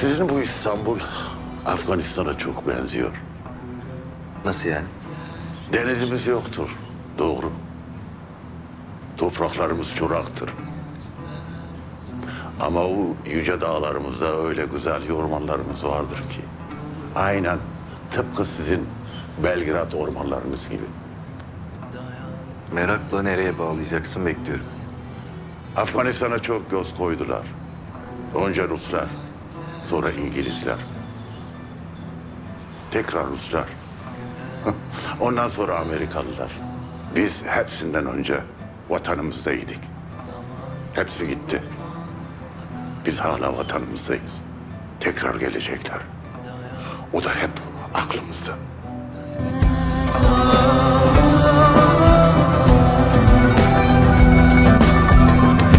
Sizin bu İstanbul Afganistan'a çok benziyor. Nasıl yani? Denizimiz yoktur. Doğru. Topraklarımız çoraktır. Ama o yüce dağlarımızda öyle güzel ormanlarımız vardır ki. Aynen tıpkı sizin Belgrad ormanlarınız gibi. Merakla nereye bağlayacaksın bekliyorum. Afganistan'a çok göz koydular. Önce Ruslar, sonra İngilizler. Tekrar Ruslar. Ondan sonra Amerikalılar. Biz hepsinden önce vatanımızdaydık. Hepsi gitti. Biz hala vatanımızdayız. Tekrar gelecekler. O da hep aklımızda.